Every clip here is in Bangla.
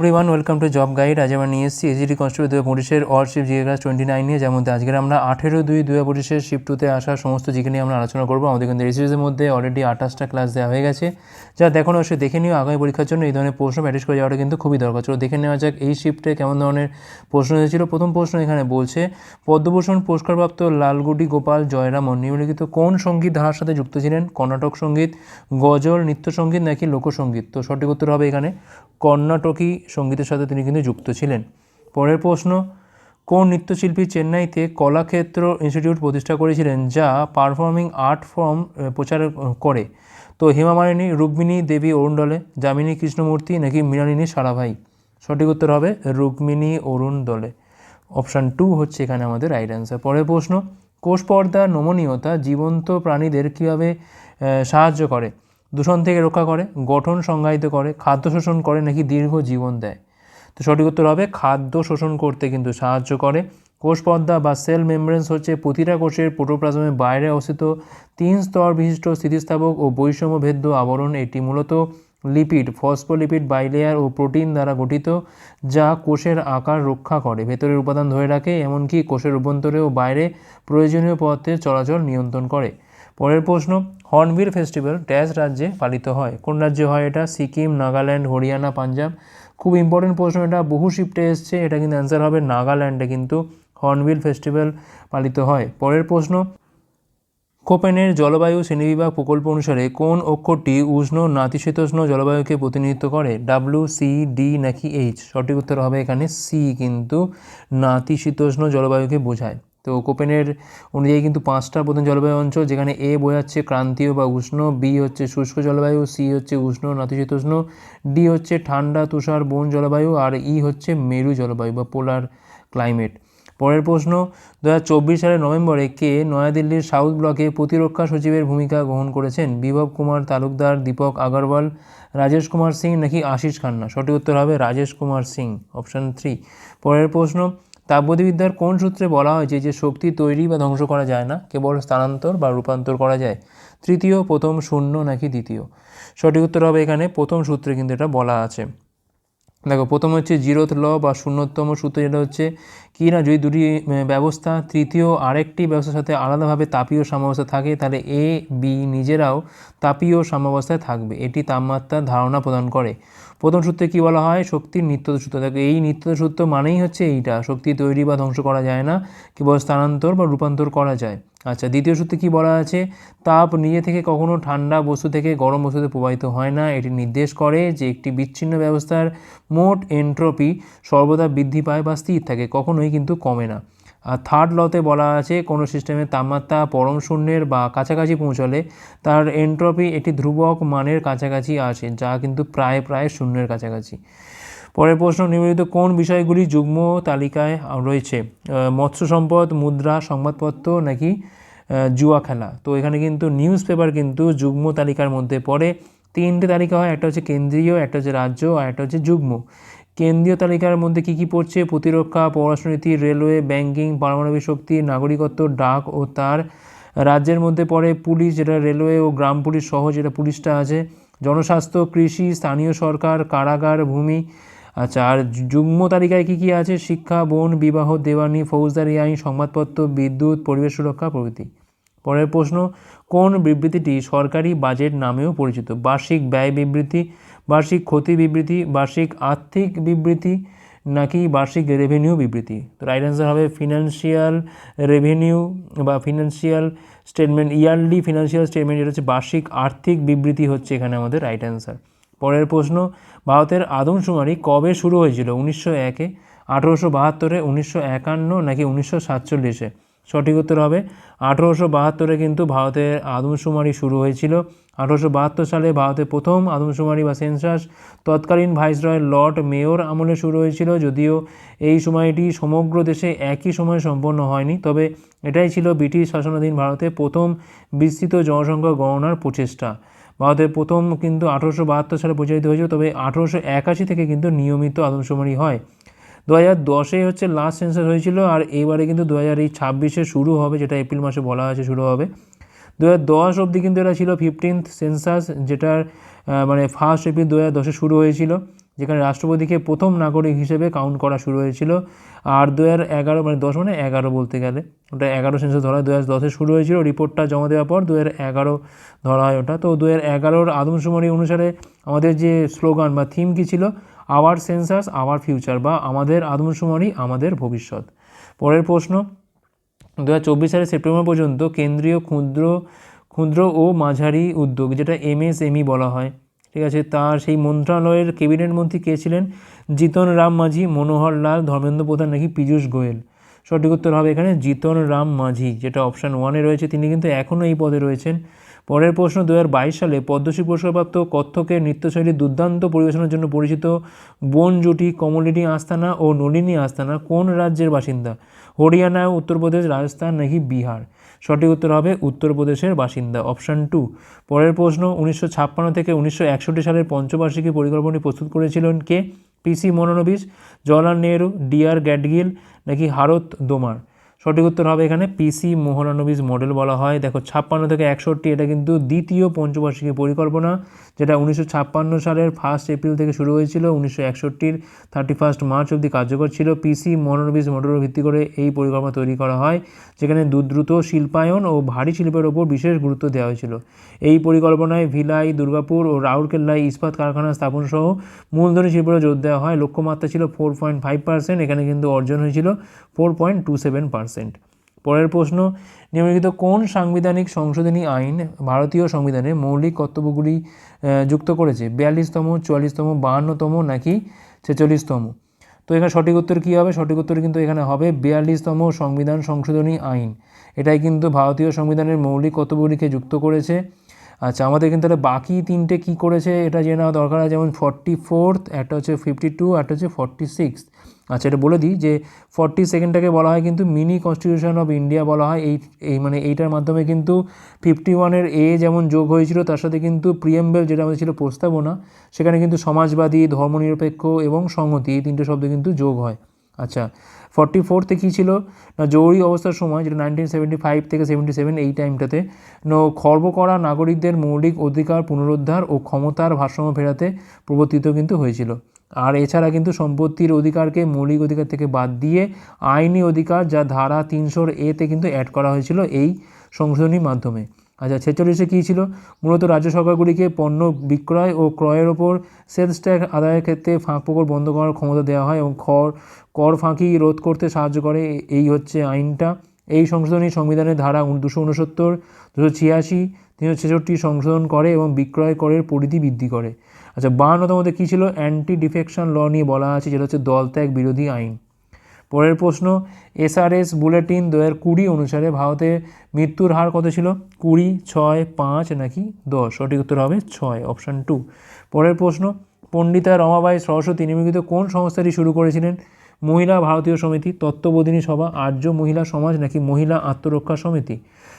Everyone welcome to job guide আজ আমরা নিয়ে এসেছি এজিডি কনস্টেবল দু পঁচিশের all shift GK class twenty nine নিয়ে। যেমন আজকে আমরা আঠেরো দুই দু পঁচিশের শিফট টুতে আসা সমস্ত জিকে নিয়ে আমরা আলোচনা করব। আমাদের কিন্তু এই সিরিজের মধ্যে অলরেডি আঠাশটা ক্লাস দেওয়া হয়ে গেছে। যা দেখুন অবশ্যই দেখে নিও। আগামী পরীক্ষার জন্য এই ধরনের প্রশ্ন প্র্যাকটিস করে যাওয়াটা কিন্তু খুবই দরকার। চলো দেখে নেওয়া যাক এই শিফটে কেমন ধরনের প্রশ্ন এসেছিল প্রথম প্রশ্ন এখানে বলছে, পদ্মভূষণ, পুরস্কারপ্রাপ্ত লালগুডি, গোপাল জয়রামন নিম্নলিখিত কোন সংগীত ধারার সাথে যুক্ত ছিলেন? কর্ণাটক সংগীত, গজল নৃত্যসঙ্গীত নাকি লোকসঙ্গীত? তো সঠিক উত্তর হবে এখানে কর্ণাটকী সঙ্গীতের সাথে তিনি কিন্তু যুক্ত ছিলেন। পরের প্রশ্ন, কোন নৃত্যশিল্পী চেন্নাইতে কলাক্ষেত্র ইনস্টিটিউট প্রতিষ্ঠা করেছিলেন যা পারফর্মিং আর্ট ফর্ম প্রচার করে? তো হেমা মালিনী রুক্মিণী দেবী অরুণ দলে যামিনী কৃষ্ণমূর্তি নাকি মৃণালিনী সারাভাই? সঠিক উত্তর হবে রুক্মিণী অরুণ দলে অপশান টু হচ্ছে এখানে আমাদের রাইট অ্যান্সার পরের প্রশ্ন, কোষ পর্দার নমনীয়তা জীবন্ত প্রাণীদের কীভাবে সাহায্য করে? দূষণ থেকে রক্ষা করে, গঠন সংজ্ঞায়িত করে, খাদ্য শোষণ করে নাকি দীর্ঘ জীবন দেয়। তো সঠিক উত্তর হবে, খাদ্য শোষণ করতে কিন্তু সাহায্য করে। কোষ পর্দা বা সেল মেমব্রেন্স হচ্ছে প্রতিটা কোষের প্রোটোপ্লাজমের বাইরে অবস্থিত তিন স্তর বিশিষ্ট স্থিতিস্থাপক ও বৈষম্য ভেদ্য আবরণ। এটি মূলত লিপিড, ফসফোলিপিড, বাইলেয়ার ও প্রোটিন দ্বারা গঠিত, যা কোষের আকার রক্ষা করে। ভেতরের উপাদান ধরে রাখে, এমনকি কোষের অভ্যন্তরে ও বাইরে প্রয়োজনীয় পদার্থের চলাচল নিয়ন্ত্রণ করে। পরের প্রশ্ন, হর্নবিল ফেস্টিভ্যাল ড্যাশ রাজ্যে পালিত হয়। কোন রাজ্যে হয় এটা? সিকিম, নাগাল্যান্ড, হরিয়ানা, পাঞ্জাব। খুব ইম্পর্টেন্ট প্রশ্ন এটা। বহু শিফটে এসছে, এটা কিন্তু অ্যান্সার হবে নাগাল্যান্ডে কিন্তু হর্নবিল ফেস্টিভ্যাল পালিত হয়। পরের প্রশ্ন, কোপেনের জলবায়ু শ্রেণীবিভাগ প্রকল্প অনুসারে কোন অক্ষরটি উষ্ণ, নাতিশীতোষ্ণ জলবায়ুকে প্রতিনিধিত্ব করে? ডাব্লিউ সি ডি নাকি এইচ সঠিক উত্তর হবে এখানে সি কিন্তু নাতিশীতোষ্ণ জলবায়ুকে বোঝায়। তো কোপেনের অনুযায়ী কিন্তু পাঁচটা প্রধান জলবায়ু অঞ্চল, যেখানে এ বোঝাচ্ছে ক্রান্তীয় বা উষ্ণ, বি হচ্ছে শুষ্ক জলবায়ু, সি হচ্ছে উষ্ণ, নাতিশীতোষ্ণ, ডি হচ্ছে ঠান্ডা, তুষার, বন জলবায়ু, আর ই হচ্ছে মেরু জলবায়ু বা পোলার ক্লাইমেট। পরের প্রশ্ন দু হাজার চব্বিশ সালের নভেম্বরে কে নয়াদিল্লির সাউথ ব্লকে প্রতিরক্ষা সচিবের ভূমিকা গ্রহণ করেছেন? বিভব কুমার তালুকদার, দীপক আগরওয়াল, রাজেশ কুমার সিং নাকি আশিস খান্না? সঠিক উত্তর হবে রাজেশ কুমার সিং, অপশান থ্রি। পরের প্রশ্ন তাপগতিবিদ্যার কোন সূত্রে বলা হয়েছে যে শক্তি তৈরি বা ধ্বংস করা যায় না, কেবল স্থানান্তর বা রূপান্তর করা যায়? তৃতীয়, প্রথম শূন্য নাকি দ্বিতীয়? সঠিক উত্তর হবে এখানে প্রথম সূত্রে কিন্তু এটা বলা আছে। দেখো, প্রথম হচ্ছে জিরোথ ল বা শূন্যতম সূত্র, যেটা হচ্ছে কি না, যদি দুটি ব্যবস্থা, তৃতীয় আরেকটি ব্যবস্থার সাথে আলাদাভাবে তাপীয় সাম্যাবস্থা থাকে, তাহলে এ, বি নিজেরাও তাপীয় সাম্যাবস্থায় থাকবে। এটি তাপমাত্রার ধারণা প্রদান করে। প্রথম সূত্রে কী বলা হয়? শক্তির নিত্যত সূত্র। দেখো, এই নিত্যত সূত্র মানেই হচ্ছে এইটা, শক্তি তৈরি বা ধ্বংস করা যায় না, কেবল স্থানান্তর বা রূপান্তর করা যায়। আচ্ছা দ্বিতীয় সূত্রে কী বলা আছে? তাপ নিজে থেকে কখনো ঠান্ডা বস্তু থেকে গরম বস্তুতে প্রবাহিত হয় না। এটি নির্দেশ করে যে একটি বিচ্ছিন্ন ব্যবস্থার মোট এন্ট্রপি সর্বদা বৃদ্ধি পায় বা স্থির থাকে, কখনোই কিন্তু কমে না। আর থার্ড লতে বলা আছে, কোনো সিস্টেমের তাপমাত্রা পরম শূন্যের বা কাছাকাছি পৌঁছলে তার এন্ট্রপি একটি ধ্রুবক মানের কাছাকাছি আসে যা কিন্তু প্রায় প্রায় শূন্যের কাছাকাছি। পরের প্রশ্ন, নিম্নলিখিত কোন বিষয়গুলি যুগ্ম তালিকায় রয়েছে? মৎস্য সম্পদ, মুদ্রা, সংবাদপত্র নাকি জুয়া খেলা? তো এখানে কিন্তু নিউজ পেপার কিন্তু যুগ্ম তালিকার মধ্যে পড়ে। তিনটে তালিকা হয়, একটা হচ্ছে কেন্দ্রীয়, একটা হচ্ছে রাজ্য, আর একটা হচ্ছে যুগ্ম। কেন্দ্রীয় তালিকার মধ্যে কী কী পড়ছে? প্রতিরক্ষা, পররাষ্ট্রনীতি, রেলওয়ে, ব্যাংকিং, পারমাণবিক শক্তি, নাগরিকত্ব, ডাক ও তার। রাজ্যের মধ্যে পড়ে পুলিশ, যেটা রেলওয়ে ও গ্রাম পুলিশ সহ যেটা পুলিশটা আছে। জনস্বাস্থ্য, কৃষি, স্থানীয় সরকার, কারাগার, ভূমি। আচ্ছা আর যুগ্ম তালিকায় কী কী আছে? শিক্ষা, বন, বিবাহ, দেওয়ানি, ফৌজদারি আইন, সংবাদপত্র, বিদ্যুৎ, পরিবেশ সুরক্ষা, প্রভৃতি। পরের প্রশ্ন, কোন বিবৃতিটি সরকারি বাজেট নামেও পরিচিত? বার্ষিক ব্যয় বিবৃতি বার্ষিক ক্ষতি বিবৃতি, বার্ষিক আর্থিক বিবৃতি, নাকি বার্ষিক রেভিনিউ বিবৃতি। তো রাইট অ্যান্সার হবে ফিনান্সিয়াল রেভিনিউ বা financial statement yearly financial statement যেটা হচ্ছে বার্ষিক আর্থিক বিবৃতি হচ্ছে এখানে আমাদের রাইট অ্যান্সার পরের প্রশ্ন, ভারতের আদমশুমারি কবে শুরু হয়েছিল? উনিশশো একে, আঠেরোশো বাহাত্তরে, উনিশশো একান্ন, নাকি উনিশশো সাতচল্লিশে? সঠিক উত্তর হবে, আঠেরোশো বাহাত্তরে কিন্তু ভারতের আদমশুমারি শুরু হয়েছিল আঠেরোশো বাহাত্তর সালে ভারতের প্রথম আদমশুমারি বা সেন্সাস, তৎকালীন ভাইসরয় লর্ড মেয়র আমলে শুরু হয়েছিল, যদিও এই সময়টি সমগ্র দেশে একই সময়ে সম্পন্ন হয়নি। তবে এটাই ছিল ব্রিটিশ শাসনাধীন ভারতে প্রথম বিস্তৃত জনসংখ্যা গণনার প্রচেষ্টা। ভারতের প্রথম কিন্তু আঠেরোশো বাহাত্তর সালে পরিচালিত হয়েছিল, তবে আঠেরোশো একাশি থেকে কিন্তু নিয়মিত আদমশুমারি হয়। দু হাজার দশে হচ্ছে লাস্ট সেন্সাস হয়েছিল, আর এবারে কিন্তু দু হাজার এই ছাব্বিশে শুরু হবে, যেটা এপ্রিল মাসে বলা হয়েছে শুরু হবে। দু হাজার দশ অবধি কিন্তু এটা ছিল ফিফটিন্থ সেন্সাস যেটার মানে ফার্স্ট এপ্রিল দু হাজার শুরু হয়েছিল, যেখানে রাষ্ট্রপতিকে প্রথম নাগরিক হিসেবে কাউন্ট করা শুরু হয়েছিল। আর দু হাজার এগারো মানে দশ মানে এগারো বলতে গেলে, ওটা এগারো সেন্সাস ধরা হয় দু হাজার দশে শুরু হয়েছিল রিপোর্টটা জমা দেওয়ার পর দু হাজার এগারো ধরা হয় ওটা। তো দু হাজার এগারোর আদমশুমারি অনুসারে আমাদের যে স্লোগান বা থিম কী ছিল? আওয়ার সেন্সাস আওয়ার ফিউচার বা আমাদের আদমশুমারি, আমাদের ভবিষ্যৎ। পরের প্রশ্ন দু সালের সেপ্টেম্বর পর্যন্ত কেন্দ্রীয় ক্ষুদ্র ক্ষুদ্র ও মাঝারি উদ্যোগ, যেটা এমএসএমই বলা হয়, ঠিক আছে, তার সেই মন্ত্রণালয়ের ক্যাবিনেট মন্ত্রী কে ছিলেন? জিতন রাম মাঝি, মনোহর লাল, ধর্মেন্দ্র প্রধান নাকি পীযূষ গোয়েল? সঠিক উত্তর হবে এখানে জিতন রাম মাঝি, যেটা অপশান ওয়ানে রয়েছে, তিনি কিন্তু এখনও এই পদে রয়েছেন। পরের প্রশ্ন দু হাজার বাইশ সালে পদ্মশ্রী পুরস্কারপ্রাপ্ত কত্থকের নৃত্যশৈলীর দুর্দান্ত পরিবেশনার জন্য পরিচিত বন জুটি কমলিনী আস্তানা ও নলিনী আস্তানা কোন রাজ্যের বাসিন্দা? হরিয়ানা, উত্তরপ্রদেশ, রাজস্থান, নাকি বিহার? সঠিক উত্তর হবে উত্তরপ্রদেশের বাসিন্দা। Option two. পরের প্রশ্ন, উনিশশো ছাপ্পান্ন থেকে উনিশশো একষট্টি সালের পঞ্চবার্ষিকী পরিকল্পনাটি প্রস্তুত করেছিলেন কে? পিসি মনোনবিস জওয়াহরলাল নেহরু ডিআর গ্যাডগিল নাকি হারত দোমার? সঠিক উত্তর হবে এখানে পিসি মোহনানবিস মডেল বলা হয়। দেখো, ছাপ্পান্ন থেকে একষট্টি, এটা কিন্তু দ্বিতীয় পঞ্চবার্ষিকী পরিকল্পনা। যেটা উনিশশো ছাপ্পান্ন সালের ফার্স্ট এপ্রিল থেকে শুরু হয়েছিল, উনিশশো একষট্টির থার্টি ফার্স্ট মার্চ অবধি কার্যকর ছিল। পিসি মোহনানবিস মডেলের ভিত্তি করে এই পরিকল্পনা তৈরি করা হয়, যেখানে দ্রুত শিল্পায়ন ও ভারী শিল্পের ওপর বিশেষ গুরুত্ব দেওয়া হয়েছিল। এই পরিকল্পনায় ভিলাই, দুর্গাপুর ও রাউরকেল্লায় ইস্পাত কারখানা স্থাপন সহ মূলধনী শিল্পের জোর দেওয়া হয়। লক্ষ্যমাত্রা ছিল ফোর পয়েন্ট ফাইভ পার্সেন্ট এখানে কিন্তু অর্জন হয়েছিল four point two seven percent পরের প্রশ্ন, নিম্নলিখিত কোন সাংবিধানিক সংশোধনী আইন ভারতীয় সংবিধানে মৌলিক কর্তব্যগুলি যুক্ত করেছে? বিয়াল্লিশতম, চুয়াল্লিশতম, বাহান্নতম নাকি ছেচল্লিশতম? তো এখানে সঠিক উত্তর কী হবে? সঠিক উত্তর কিন্তু এখানে হবে বিয়াল্লিশতম সংবিধান সংশোধনী আইন। এটাই কিন্তু ভারতীয় সংবিধানের মৌলিক কর্তব্যগুলিকে যুক্ত করেছে। আচ্ছা আমাদের কিন্তু তাহলে বাকি তিনটে কী করেছে এটা জেনে নেওয়া দরকার আছে। যেমন ফর্টি ফোর্থ একটা হচ্ছে ফিফটি টু একটা হচ্ছে ফর্টি সিক্স আচ্ছা এটা বলে দিই যে ফর্টি সেকেন্ডটাকে বলা হয় কিন্তু মিনি কনস্টিটিউশন অফ ইন্ডিয়া বলা হয়। এই এই মানে এইটার মাধ্যমে কিন্তু ফিফটি ওয়ানের এ যেমন যোগ হয়েছিল, তার সাথে কিন্তু প্রিয়েম্বেল যেটা আমাদের ছিল প্রস্তাবনা, সেখানে কিন্তু সমাজবাদী, ধর্মনিরপেক্ষ এবং সংহতি, এই তিনটে শব্দ কিন্তু যোগ হয়। আচ্ছা ফর্টি ফোরতে কী ছিল? না, জরুরি অবস্থার সময় যেটা নাইনটিন সেভেন্টি ফাইভ থেকে সেভেন্টি সেভেন এই টাইমটাতে নো, খর্ব করা নাগরিকদের মৌলিক অধিকার পুনরুদ্ধার ও ক্ষমতার ভারসাম্য ফেরাতে প্রবর্তিত কিন্তু হয়েছিল। আর এছাড়া কিন্তু সম্পত্তির অধিকারকে মৌলিক অধিকার থেকে বাদ দিয়ে আইনি অধিকার যা ধারা তিনশোর এতে কিন্তু অ্যাড করা হয়েছিল এই সংশোধনীর মাধ্যমে। আচ্ছা ছেচল্লিশে কী ছিল? মূলত রাজ্য সরকারগুলিকে পণ্য বিক্রয় ও ক্রয়ের ওপর সেলস ট্যাক্স আদায়ের ক্ষেত্রে ফাঁক ফোকর বন্ধ করার ক্ষমতা দেওয়া হয় এবং কর কর ফাঁকি রোধ করতে সাহায্য করে। এই হচ্ছে আইনটা। এই সংশোধনী সংবিধানের ধারা দুশো উনসত্তর, দুশো ছিয়াশি, তিনশো ছেষট্টি সংশোধন করে এবং বিক্রয় করের পরিধি বৃদ্ধি করে। আচ্ছা বাহান্নতমতে কী ছিল? অ্যান্টি ডিফেকশন ল নিয়ে বলা আছে, যেটা হচ্ছে দলত্যাগ বিরোধী আইন। পরের প্রশ্ন এসআরএস বুলেটিন দু হাজার কুড়ি অনুসারে ভারতে মৃত্যুর হার কত ছিল? কুড়ি, ছয়, পাঁচ নাকি দশ? সঠিক উত্তর হবে ছয় অপশান টু পরের প্রশ্ন, পণ্ডিতা রমাবাই সরস্বতী নিম্নলিখিত কোন সংস্থাটি শুরু করেছিলেন? মহিলা ভারতীয় সমিতি, তত্ত্ববোধিনী সভা, আর্য মহিলা সমাজ নাকি মহিলা আত্মরক্ষা সমিতি?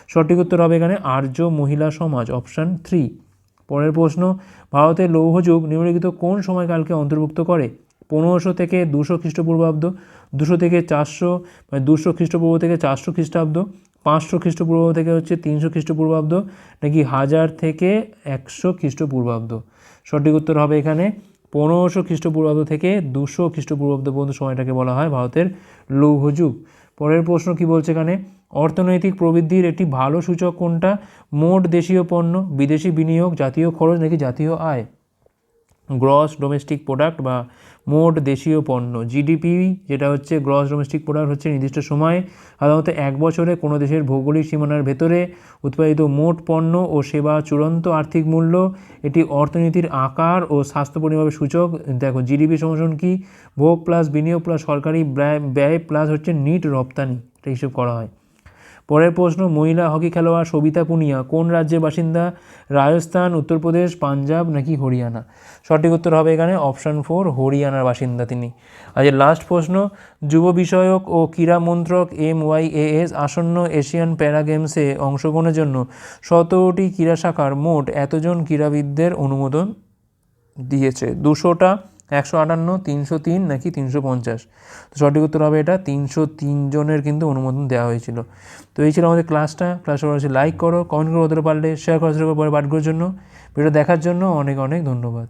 সঠিক উত্তর হবে এখানে আর্য মহিলা সমাজ অপশান থ্রি পরের প্রশ্ন ভারতের লৌহযুগ নিম্নলিখিত কোন সময়কালকে অন্তর্ভুক্ত করে? পনেরোশো থেকে দুশো খ্রিস্টপূর্বাব্দ, দুশো থেকে চারশো মানে দুশো খ্রিস্টপূর্ব থেকে চারশো খ্রিস্টাব্দ, পাঁচশো খ্রিস্টপূর্ব থেকে হচ্ছে তিনশো খ্রিস্টপূর্বাব্দ, নাকি হাজার থেকে একশো খ্রিস্টপূর্বাব্দ? সঠিক উত্তর হবে এখানে পনেরোশো খ্রিস্টপূর্বাব্দ থেকে দুশো খ্রিস্টপূর্বাব্দ পর্যন্ত সময়টাকে বলা হয় ভারতের লৌহযুগ। পরের প্রশ্ন কি বলছে এখানে? অর্থনৈতিক প্রবৃদ্ধির একটি ভালো সূচক কোনটা? মোট দেশীয় পণ্য, বিদেশি বিনিয়োগ, জাতীয় খরচ, নাকি জাতীয় আয়? গ্রস ডোমেস্টিক প্রোডাক্ট বা মোট দেশীয় পণ্য জিডিপি যেটা হচ্ছে গ্রস ডোমেস্টিক প্রোডাক্ট হচ্ছে নির্দিষ্ট সময়ে, সাধারণত এক বছরে কোনো দেশের ভৌগোলিক সীমানার ভেতরে উৎপাদিত মোট পণ্য ও সেবা চূড়ান্ত আর্থিক মূল্য, এটি অর্থনীতির আকার ও স্বাস্থ্য পরিমাপের সূচক, দেখো জিডিপি সমর্থন কি? ভোগ প্লাস বিনিয়োগ প্লাস সরকারি ব্যয় ব্যয় প্লাস হচ্ছে নিট রপ্তানি, এটা হিসেব করা হয়। পরের প্রশ্ন, মহিলা হকি খেলোয়াড় সবিতা পুনিয়া কোন রাজ্যের বাসিন্দা? রাজস্থান, উত্তরপ্রদেশ, পাঞ্জাব নাকি হরিয়ানা? সঠিক উত্তর হবে এখানে অপশান ফোর, হরিয়ানার বাসিন্দা তিনি। আজ লাস্ট প্রশ্ন, যুব বিষয়ক ও ক্রীড়া মন্ত্রক এম ওয়াই এস আসন্ন এশিয়ান প্যারা গেমসে অংশগ্রহণের জন্য সতেরোটি ক্রীড়া শাখার মোট এতজন ক্রীড়াবিদদের অনুমোদন দিয়েছে। দুশোটা একশো আটান্ন, তিনশো তিন নাকি তিনশো পঞ্চাশ? তো সঠিক উত্তর হবে এটা তিনশো তিনজনের কিন্তু অনুমোদন দেওয়া হয়েছিল। তো এই ছিল আমাদের ক্লাসটা। ক্লাস হচ্ছে লাইক করো, কমেন্ট করো, হতে পারলে শেয়ার করো পরে পাঠগুলোর জন্য। ভিডিও দেখার জন্য অনেক অনেক ধন্যবাদ।